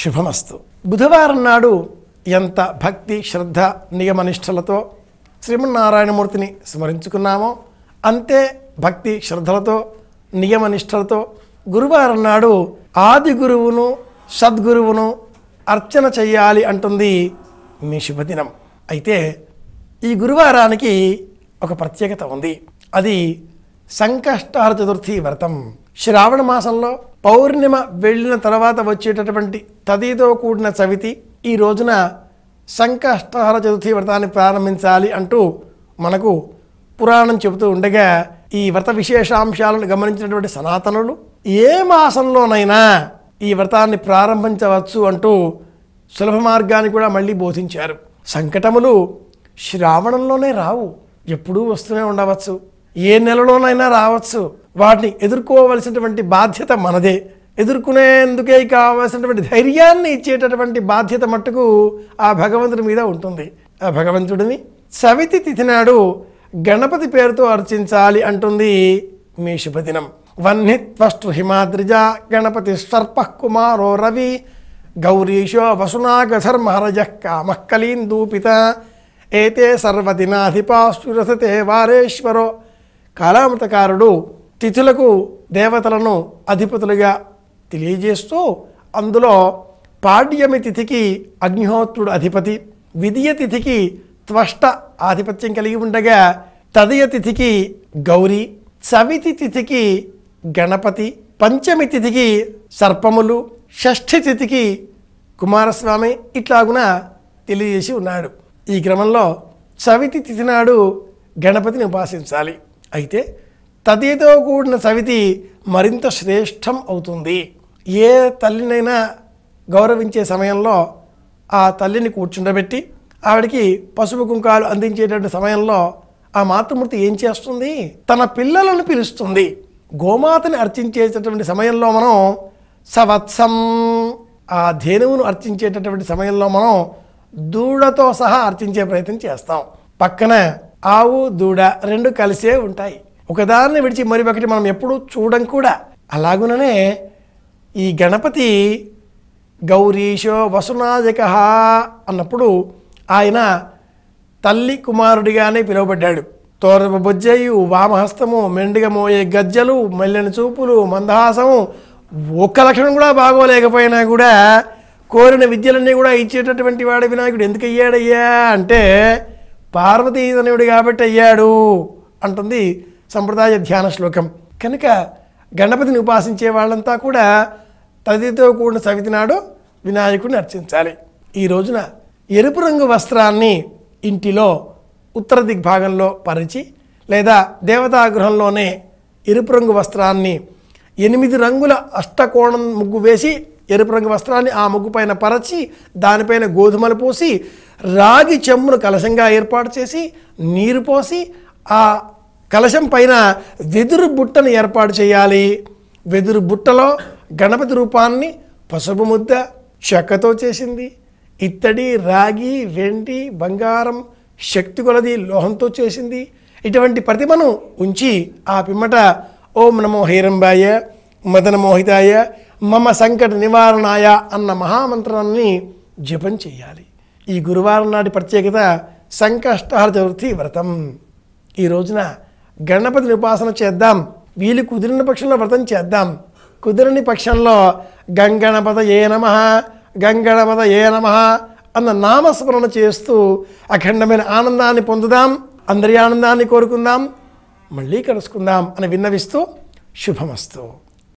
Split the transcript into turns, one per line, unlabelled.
శుభమస్తు. బుధవారం నాడు ఎంత భక్తి శ్రద్ధ నియమనిష్టలతో శ్రీమన్నారాయణమూర్తిని స్మరించుకున్నామో అంతే భక్తి శ్రద్ధలతో నియమనిష్టలతో గురువారం నాడు ఆది గురువును సద్గురువును అర్చన చెయ్యాలి అంటుంది మీ శుభదినం. అయితే ఈ గురువారానికి ఒక ప్రత్యేకత ఉంది. అది సంకష్టార చతుర్థి వ్రతం. శ్రావణ మాసంలో పౌర్ణిమ వెళ్ళిన తర్వాత వచ్చేటటువంటి తదితో కూడిన చవితి ఈ రోజున సంకష్టహర చతుర్థి వ్రతాన్ని ప్రారంభించాలి అంటూ మనకు పురాణం చెబుతూ ఉండగా ఈ వ్రత విశేషాంశాలను గమనించినటువంటి సనాతనులు ఏ మాసంలోనైనా ఈ వ్రతాన్ని ప్రారంభించవచ్చు అంటూ సులభ మార్గాన్ని కూడా మళ్ళీ బోధించారు. సంకటములు శ్రావణంలోనే రావు ఎప్పుడూ వస్తూనే ఉండవచ్చు. ఏ నెలలోనైనా రావచ్చు. వాటిని ఎదుర్కోవలసినటువంటి బాధ్యత మనదే. ఎదుర్కొనేందుకే కావలసినటువంటి ధైర్యాన్ని ఇచ్చేటటువంటి బాధ్యత మట్టుకు ఆ భగవంతుడి మీద ఉంటుంది. ఆ భగవంతుడిని సవితి తిథి నాడు గణపతి పేరుతో అర్చించాలి అంటుంది మీ శుభదినం. వన్నిత్వష్టు హిమాద్రిజ గణపతి సర్ప కుమారో రవి. గౌరీశో వసునాగధర్మహరజ కామక్కలీందూపిత ఏతే సర్వదినాధిపాస్తురసతే వారేశ్వరో. కాలామృతకారుడు తిథులకు దేవతలను అధిపతులుగా తెలియజేస్తూ అందులో పాడ్యమి తిథికి అగ్నిహోత్రుడు అధిపతి విధియ తిథికి త్వష్ట ఆధిపత్యం కలిగి ఉండగా తదయ తిథికి గౌరీ చవితి తిథికి గణపతి పంచమి తిథికి సర్పములు షష్ఠి తిథికి కుమారస్వామి ఇట్లాగున తెలియజేసి ఉన్నాడు. ఈ క్రమంలో చవితి తిథి నాడు గణపతిని ఉపాసించాలి. అయితే తదితో కూడిన సవితి మరింత శ్రేష్టం అవుతుంది. ఏ తల్లినైనా గౌరవించే సమయంలో ఆ తల్లిని కూర్చుండబెట్టి ఆవిడికి పసుపు కుంకాలు అందించేటటువంటి సమయంలో ఆ మాతృమూర్తి ఏం చేస్తుంది? తన పిల్లలను పిలుస్తుంది. గోమాతని అర్చించేటటువంటి సమయంలో మనం సవత్సం ఆ ధేనువును అర్చించేటటువంటి సమయంలో మనం దూడతో సహా అర్చించే ప్రయత్నం చేస్తాం. పక్కన ఆవు దూడ రెండు కలిసే ఉంటాయి. ఒకదాన్ని విడిచి మరి ఒకటి మనం ఎప్పుడూ చూడం కూడా. అలాగుననే ఈ గణపతి గౌరీశో వసునాజక అన్నప్పుడు ఆయన తల్లి కుమారుడిగానే పిలువబడ్డాడు. తోరపు బొజ్జయు వామహస్తము మెండుగ మోయే గజ్జలు మెల్లని చూపులు మందహాసము ఒక్క లక్షణం కూడా బాగోలేకపోయినా కూడా కోరిన విద్యలన్నీ కూడా ఇచ్చేటటువంటి వాడు వినాయకుడు ఎందుకు అయ్యాడయ్యా అంటే పార్వతీతనుడు కాబట్టి అయ్యాడు అంటుంది సంప్రదాయ ధ్యాన శ్లోకం. కనుక గణపతిని ఉపాసించే వాళ్ళంతా కూడా తదితో కూడిన సవితి నాడు వినాయకుడిని అర్చించాలి. ఈ రోజున ఎరుపు రంగు వస్త్రాన్ని ఇంటిలో ఉత్తర దిగ్భాగంలో పరిచి లేదా దేవతాగృహంలోనే ఎరుపు రంగు వస్త్రాన్ని ఎనిమిది రంగుల అష్టకోణం ముగ్గు వేసి ఎరుపు రంగు వస్త్రాన్ని ఆ ముగ్గు పైన పరచి దానిపైన గోధుమలు పోసి రాగి చెమ్మును కలశంగా ఏర్పాటు చేసి నీరు పోసి ఆ కలశం పైన వెదురు బుట్టను ఏర్పాటు చేయాలి. వెదురు బుట్టలో గణపతి రూపాన్ని పసుపు ముద్ద చెక్కతో చేసింది. ఇత్తడి రాగి వెండి బంగారం శక్తి కొలది లోహంతో చేసింది. ఇటువంటి ప్రతిమను ఉంచి ఆ పిమ్మట ఓం నమో హైరంబాయ మదన మోహితాయ మమ సంకట నివారణాయ అన్న మహామంత్రాన్ని జపం చేయాలి. ఈ గురువారం నాటి ప్రత్యేకత సంకష్టహర చతుర్థి వ్రతం. ఈ రోజున గణపతిని ఉపాసన చేద్దాం. వీలు కుదిరిన పక్షంలో వ్రతం చేద్దాం. కుదిరని పక్షంలో గంగణపద ఏ నమ గంగణపద ఏ నమ అన్న నామస్మరణ చేస్తూ అఖండమైన ఆనందాన్ని పొందుదాం అందరి ఆనందాన్ని కోరుకుందాం మళ్ళీ కలుసుకుందాం అని విన్నవిస్తూ శుభమస్తు.